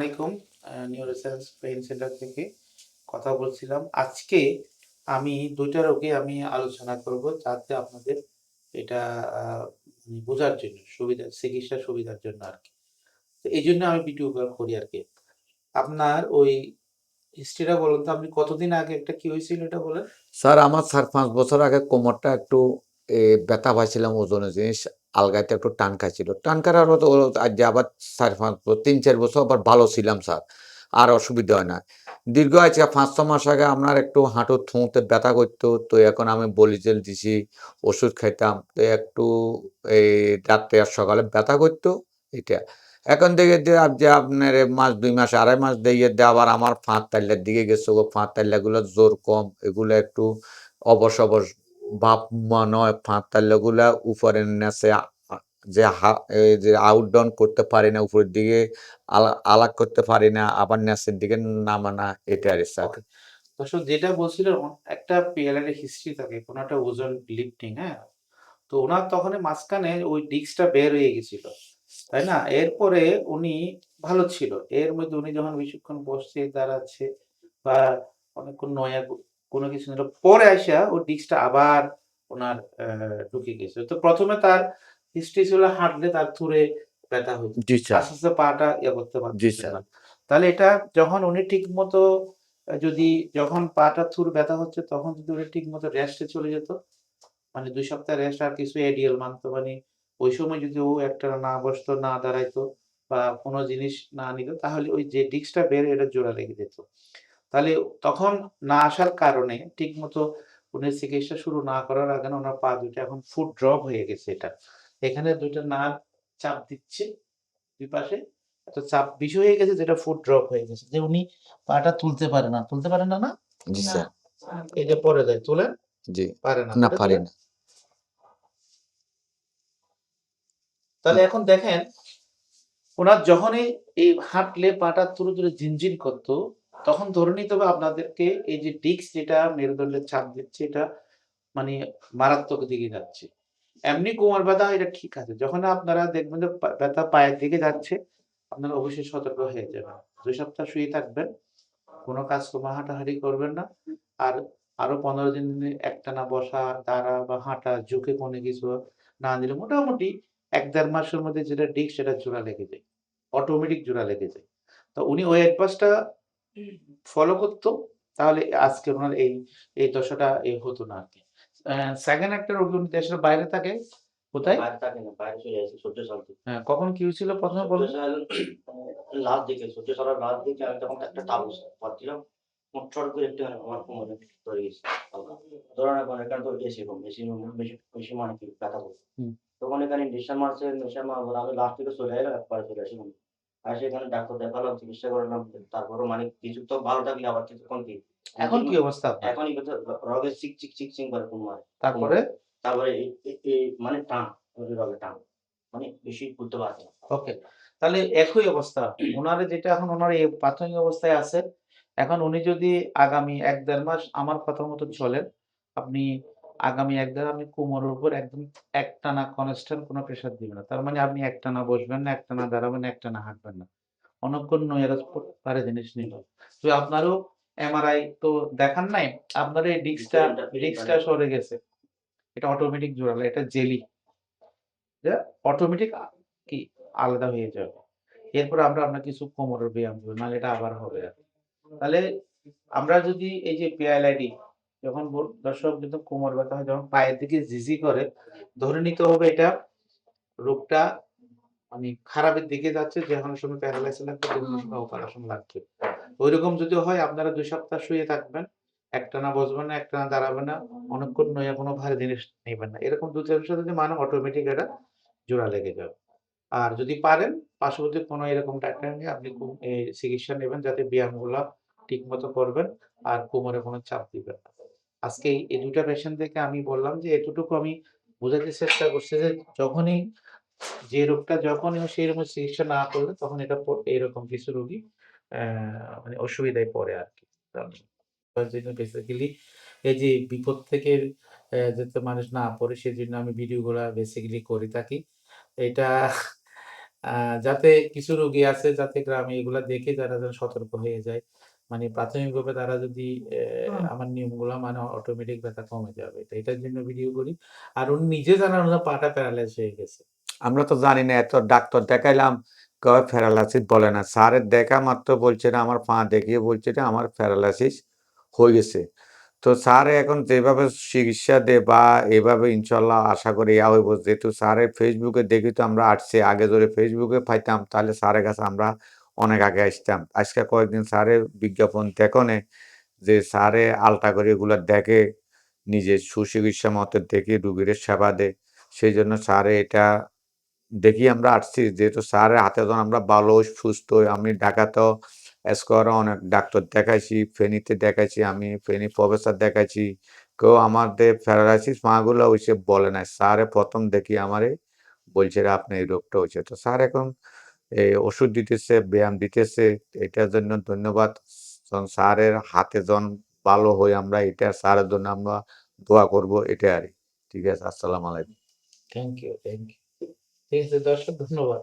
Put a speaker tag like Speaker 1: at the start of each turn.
Speaker 1: আলাইকুম neuroscience pain centre থেকে কথা বলছিলাম। আজকে আমি দুইটা রোগে আমি আলোচনা করব যাতে আপনাদের এটা মানে বোঝার জন্য, সুবিধা, চিকিৎসা সুবিধার জন্য আর কি। তো এই জন্য আমি ভিডিও কল করি আর কি। আপনার ওই হিস্ট্রিটা বলুন তো, আপনি কতদিন আগে একটা কি হয়েছিল এটা বলেন?
Speaker 2: স্যার, আমার চার পাঁচ বছর আগে কোমরটা একটু ব্যথা পাইছিলাম ওজনের জিনিস। আলগাইতে একটু টান খাইছিল। টান খাওয়ার আজ যে আবার চার পাঁচ তিন চার বছর আবার ভালো ছিলাম স্যার, আর অসুবিধা হয় না দীর্ঘ আজকে পাঁচ ছ মাস আগে আপনার একটু হাঁটু থুঁতে ব্যথা করতো, তো এখন আমি বলি জেল দিছি ওষুধ খাইতাম, তো একটু এই রাত্রে আর সকালে ব্যথা করতো এটা এখন থেকে যে আপ- যে আপনার মাস, দুই মাস, আড়াই মাস দিয়ে দিয়ে আবার আমার ফাঁক তাল্লার দিকে গেছে ও ফাঁক তাল্লাগুলো জোর কম, এগুলো একটু অবশ অবশ ভাব নয় ফাঁক তাল্লাগুলা উপরে নেছে আ- আ- যে যে আউট ডাউন করতে পারি না, উপরের দিকে আলা- আলাগ করতে পারি না, আবার নেচের দিকে নামানা এটা আর
Speaker 1: Okay. দর্শক, যেটা বলছিলেন একটা এর হিস্ট্রি থাকে, কোনো একটা ওজন লিফটিং হ্যাঁ? তো ওনার তখন মাঝখানে ওই ডিস্কটা বের হয়ে গেছিল, তাই না? এরপরে উনি ভালো ছিল, এর মধ্যে উনি যখন বেশিক্ষণ বসছে দাঁড়াচ্ছে বা অনেকক্ষণ নয়া কোনো কিছু নিল। পরে আসা ওই ডিস্কটা আবার ওনার ঢুকে গেছে। তো প্রথমে তার হিস্ট্রি ছিল হাঁটলে তার থুরে ব্যথা হইতো আস্তে আস্তে পাটা ইয়ে করতে
Speaker 2: স্যার।
Speaker 1: না। তাহলে এটা যখন উনি ঠিক মতো যদি যখন পাটা থুর ব্যথা হচ্ছে তখন যদি উনি ঠিক মতো রেস্টে চলে যেত মানে দুই সপ্তাহ রেস্ট আর কিছু এডিএল মানতো। মানে ওই সময় যদি ও একটা না বসতো না দাঁড়াইতো বা কোনো জিনিস না নিত তাহলে ওই যে ডিস্কটা বের এটা জোড়া লেগে যেত। তাহলে তখন না আসার কারণে ঠিক মতো উনি চিকিৎসা শুরু না করার আগে ওনার পা দুইটা এখন ফুট ড্রপ হয়ে গেছে এটা। এখানে দুইটা না চাপ দিচ্ছে দুই পাশে এত চাপ বেশি হয়ে গেছে যেটা ফুট ড্রপ হয়ে গেছে। যে উনি পাটা তুলতে পারে না। তুলতে পারে না না?
Speaker 2: জি স্যার।
Speaker 1: এই যে পরে যায় তুলেন
Speaker 2: জি।
Speaker 1: পারে না।
Speaker 2: না
Speaker 1: তুলে
Speaker 2: পারি। না।
Speaker 1: তাহলে এখন দেখেন ওনার যখনই এই হাঁটলে পাটা তুলে তুলে ঝিনঝিন করতো তখন ধরে নিতে হবে আপনাদেরকে এই যে ডিস্ক যেটা মেরুদণ্ডের চাপ দিচ্ছে, এটা মানে মারাত্মক দিকে যাচ্ছে। এমনি কোমর ব্যথা, এটা ঠিক আছে। যখন আপনারা দেখবেন যে ব্যথা পায়ের দিকে যাচ্ছে, আপনারা অবশ্যই সতর্ক হয়ে যাবেন। দুই সপ্তাহ শুয়ে থাকবেন, কোনো কাজ কর্ম হাঁটাহাঁটি করবেন না। আর আরও পনেরো দিন একটানা বসা, দাঁড়া বা হাঁটা, ঝুঁকে কোনো কিছু না দিলে মোটামুটি এক দেড় মাসের মধ্যে যেটা ডিস্ক, সেটা জোড়া লেগে যায়। অটোমেটিক জোড়া লেগে যায়। তো উনি ওই অ্যাডভাইসটা ফলো করতো তাহলে আজকে ওনার এই এই দশাটা এই হতো না আর কি সেকেন্ড একটা রোগী উনি দেশের বাইরে থাকে? কোথায়?
Speaker 3: বাইরে থাকে না বাইরে চলে আসে সূর্য সাল
Speaker 1: হ্যাঁ, কখন কি হয়েছিল প্রথমে
Speaker 3: সূর্য লাস্ট দিকে সূর্য সালের লাস্ট দিকে আমি তখন একটা টাবু পাচ্ছিলাম মোটর করে একটু আমার কোমরে ধরে গেছে। ধরানোর পর এখানে তো এসি কম বেশি বেশি বেশি মানে কি ব্যথা করছে তখন এখানে ইঞ্জেকশন মারছে ইঞ্জেকশন মারবার আমি লাস্ট থেকে চলে এলাম একবার চলে আসি। আর সেখানে ডাক্তার দেখালাম চিকিৎসা করলাম তারপরে মানে কিছু তো ভালো থাকলে আবার কিছুক্ষণ কি
Speaker 1: এখন কি অবস্থা?
Speaker 3: এখনই রগে চিক চিক চিক চিক করে কোন মারে।
Speaker 1: তারপরে?
Speaker 3: তারপরে মানে টান রগে টান। মানে বেশি ঘুরতে পারছে না।
Speaker 1: ওকে তাহলে একই অবস্থা। ওনারে যেটা এখন ওনার এই প্রাথমিক অবস্থায় আছে এখন উনি যদি আগামী এক দেড় মাস আমার কথা মতো চলেন আপনি আগামী এক দেড় আপনি কোমরের উপর একদম একটানা কনস্ট্যান্ট কোনো প্রেশার দিবেন না। তার মানে আপনি একটানা বসবেন না একটানা দাঁড়াবেন না একটানা হাঁটবেন না। অনক্ষণ নয়েরাজ পারে জিনিস নিল তো আপনারও এমআরআই তো দেখান নাই আপনার এই ডিস্কটা ডিস্কটা সরে গেছে। এটা অটোমেটিক জোড়ালো এটা জেলি অটোমেটিক কি আলাদা হয়ে যাবে। এরপর আমরা আপনার কিছু কোমরের ব্যায়াম দেবো নাহলে এটা আবার হবে। তাহলে আমরা যদি এই যে পিআইএলআইডি যখন দর্শক কিন্তু কোমর ব্যথা হয়, যখন পায়ের দিকে জিজি করে, ধরে নিতে হবে এটা রোগটা মানে খারাপের দিকে যাচ্ছে যেখানে সময় প্যারালাইসিস লাগবে অপারেশন লাগবে। ওইরকম যদি হয়, আপনারা দুই সপ্তাহ শুয়ে থাকবেন একটানা বসবেন না একটানা দাঁড়াবেন না, অনেকক্ষণ নয়া কোনো ভারী জিনিস নেবেন না। এরকম দু চার সাথে যদি মানে অটোমেটিক এটা জোড়া লেগে যাবে। আর যদি পারেন, পার্শ্ববর্তী কোনো এরকম ডাক্তার নিয়ে আপনি চিকিৎসা নেবেন, যাতে ব্যায়ামগুলো ঠিক মতো করবেন, আর কোমরে কোনো চাপ দিবেন না। আজকে এই- দুটা পেশেন্ট থেকে আমি বললাম যে এতটুকু আমি বোঝাতে চেষ্টা করছি যে যখনই যে রোগটা যখনই সেই রকম চিকিৎসা না করলে তখন এটা এরকম কিছু রোগী মানে অসুবিধায় পড়ে আর কি। বেসিক্যালি এই যে বিপদ থেকে যাতে মানুষ না পড়ে সেই জন্য আমি ভিডিওগুলো বেসিক্যালি করে থাকি। এটা যাতে কিছু রোগী আছে যাতে গ্রামে এগুলা দেখে যারা যেন সতর্ক হয়ে যায়। মানে প্রাথমিকভাবে তারা যদি আমার নিয়মগুলো মানে অটোমেটিক ব্যথা কমে যাবে। তো এটার জন্য ভিডিও করি। আর উনি নিজে জানার না পাটা প্যারালাইজ হয়ে গেছে।
Speaker 2: আমরা তো জানি না এত ডাক্তার দেখাইলাম কয় প্যারালাইসিস বলে না। স্যারের দেখা মাত্র বলছে না আমার পা দেখিয়ে বলছে না আমার প্যারালাইসিস হয়ে গেছে। তো স্যার এখন যেভাবে চিকিৎসা দেয় বা এভাবে ইনশাল্লাহ আশা করি ইয়া হইব। যেহেতু স্যারের ফেসবুকে দেখি তো আমরা আসছি আগে ধরে ফেসবুকে পাইতাম তাহলে স্যারের কাছে আমরা অনেক আগে আসতাম। আজকে কয়েকদিন স্যারের বিজ্ঞাপন দেখনে যে স্যারে আলটা করে এগুলো দেখে নিজে সুচিকিৎসা মতো দেখে রুগীর সেবা দেয়। সেই জন্য স্যারে এটা দেখি আমরা আসছি। যেহেতু স্যারের হাতে যখন আমরা ভালো, সুস্থ, আমি ঢাকাতেও স্কোয়ারে অনেক ডাক্তার দেখাইছি, ফেনীতে দেখাইছি, আমি ফেনী প্রফেসর দেখাইছি। কেউ আমাদের প্যারালাইসিস মাগুলো হয়েছে বলে নাই স্যারে প্রথম দেখি আমারে বলছে রে আপনার এই রোগটা হয়েছে। তো স্যার এখন ওষুধ দিতেছে, ব্যায়াম দিতেছে। এটার জন্য ধন্যবাদ। স্যারের হাতে জন ভালো হই আমরা, এটা স্যারের জন্য আমরা দোয়া করব এটা আর ঠিক আছে, আসসালাম আলাইকুম।
Speaker 1: থ্যাংক ইউ থ্যাংক ইউ ঠিক আছে, দর্শক, ধন্যবাদ।